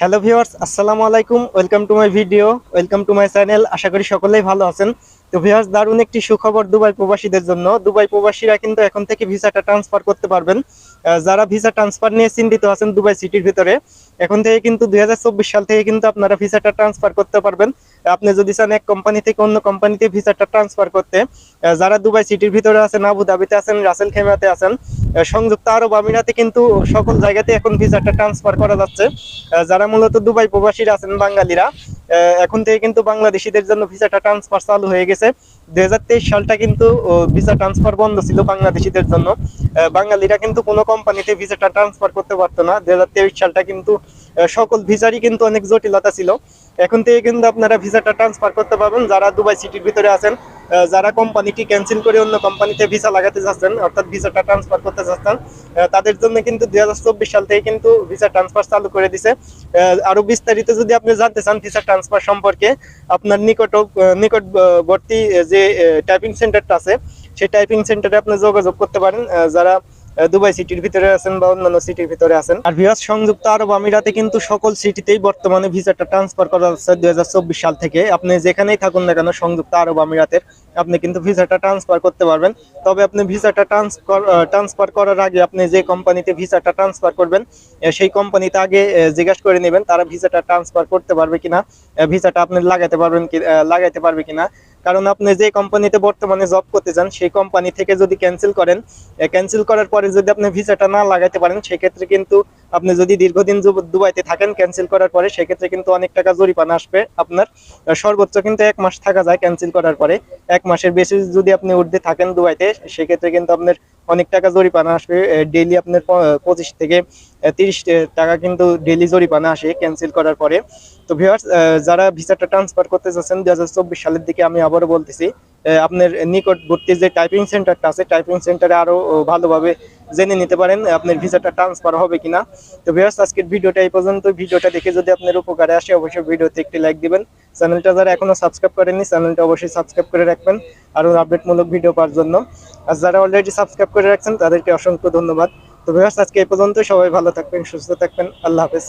Hello viewers, আসসালামু আলাইকুম, welcome to my video, welcome to my channel, আশা করি সকলেই ভালো আছেন। তো ভিউয়ার্স, দারুণ একটি সুখবর দুবাই প্রবাসীদের জন্য। দুবাই প্রবাসীরা কিন্তু এখন থেকে ভিসাটা ট্রান্সফার করতে পারবেন। যারা ভিসা ট্রান্সফার নিয়ে চিন্তিত আছেন দুবাই সিটির ভিতরে, এখন থেকে কিন্তু দুই হাজার চব্বিশ সাল থেকে কিন্তু আপনারা ভিসাটা ট্রান্সফার করতে পারবেন। আপনি যদি চান এক কোম্পানি থেকে অন্য কোম্পানিতে ভিসাটা ট্রান্সফার করতে যারা দুবাই সিটির ভিতরে আছেন আবু ধাবিতে আছেন, রাসেল খেমাতে আছেন সংযুক্ত আরব আমিরাতে কিন্তু সকল জায়গাতে এখন ভিসাটা ট্রান্সফার করা যাচ্ছে। যারা মূলত দুবাই প্রবাসীরা আছেন, বাঙালিরা এখন থেকে কিন্তু বাংলাদেশিদের জন্য ভিসাটা ট্রান্সফার চালু হয়ে গেছে। দুই সালটা কিন্তু ভিসা ট্রান্সফার বন্ধ ছিল বাংলাদেশিদের জন্য। বাঙালিরা কিন্তু কোনো কোম্পানিতে ভিসাটা ট্রান্সফার করতে পারতো না। দুই হাজার তেইশ সালটা কিন্তু সকল ভিসারই কিন্তু অনেক জটিলতা ছিল। এখন থেকে কিন্তু আপনারা ভিসাটা ট্রান্সফার করতে পারবেন। যারা দুবাই সিটির ভিতরে আছেন যারা কোম্পানিটি ক্যান্সেল করে অন্য কোম্পানিতে ভিসা লাগাতে যাচ্ছেন, অর্থাৎ ভিসাটা ট্রান্সফার করতে যাচ্ছেন তাদের জন্য কিন্তু দুই হাজার চব্বিশ সাল থেকে কিন্তু ভিসা ট্রান্সফার চালু করে দিছে। আরও বিস্তারিত যদি আপনি জানতে চান ভিসা ট্রান্সফার সম্পর্কে, আপনার নিকট নিকটবর্তী যে টাইপিং সেন্টারটা আছে, সেই টাইপিং সেন্টারে আপনি যোগাযোগ করতে পারেন। যারা দুবাই সিটির ভিতরে আছেন বা অন্যান্য সিটির ভিতরে আছেন। আর ভিউয়ার্স সংযুক্ত আরব আমিরাতে কিন্তু সকল সিটিতেই বর্তমানে ভিসাটা ট্রান্সফার করা যাচ্ছে দুই সাল থেকে। আপনি যেখানেই থাকুন না কেন সংযুক্ত আরব আমিরাতের, আপনি কিন্তু ভিসাটা ট্রান্সফার করতে পারবেন। তবে আপনি ভিসাটা ট্রান্সফার ট্রান্সফার করার আগে আপনি যে কোম্পানিতে ভিসাটা ট্রান্সফার করবেন সেই কোম্পানিতে আগে জিজ্ঞাসা করে নেবেন তারা ভিসাটা ট্রান্সফার করতে পারবে কিনা ভিসাটা আপনি লাগাতে পারবেন কি লাগাইতে পারবে কিনা। কারণ আপনি যে কোম্পানিতে বর্তমানে জব করতে যান, সেই কোম্পানি থেকে যদি ক্যান্সেল করেন ক্যান্সেল করার পরে যদি আপনি ভিসাটা না লাগাইতে পারেন, সেক্ষেত্রে কিন্তু আপনি যদি দীর্ঘদিন দুবাইতে থাকেন ক্যান্সেল করার পরে সেক্ষেত্রে কিন্তু অনেক টাকা জরিমানা আসবে আপনার। সর্বোচ্চ কিন্তু এক মাস থাকা যায় ক্যান্সেল করার পরে। এক মাসের বেশি যদি আপনি উর্ধে থাকেন দুবাইতে, সেক্ষেত্রে কিন্তু আপনার অনেক টাকা জরিমানা আসবে ডেইলি আপনার পঁচিশ থেকে তিরিশ টাকা কিন্তু ডেইলি জরিমানা আসে ক্যান্সেল করার পরে। তো ভিউয়ার্স যারা ভিসাটা ট্রান্সফার করতে চাচ্ছেন দুই হাজার চব্বিশ সালের দিকে আমি আবারও বলতেছি আপনার নিকটবর্তী যে টাইপিং সেন্টারটা আছে টাইপিং সেন্টারে আরও ও, ভালোভাবে জেনে নিতে পারেন আপনার ভিসাটা ট্রান্সফার হবে কিনা। তো ভিউয়ার্স আজকের ভিডিওটা এই পর্যন্ত ভিডিওটা দেখে যদি আপনার উপকারে আসে অবশ্যই ভিডিওতে একটি লাইক দিবেন। চ্যানেলটা যারা এখনও সাবস্ক্রাইব করেননি চ্যানেলটা অবশ্যই সাবস্ক্রাইব করে রাখবেন আরও আপডেটমূলক ভিডিও পাওয়ার জন্য। আর যারা অলরেডি সাবস্ক্রাইব করে রাখছেন তাদেরকে অসংখ্য ধন্যবাদ। তো ভিউয়ার্স আজকে এই পর্যন্ত সবাই ভালো থাকবেন সুস্থ থাকবেন। আল্লাহ হাফেজ।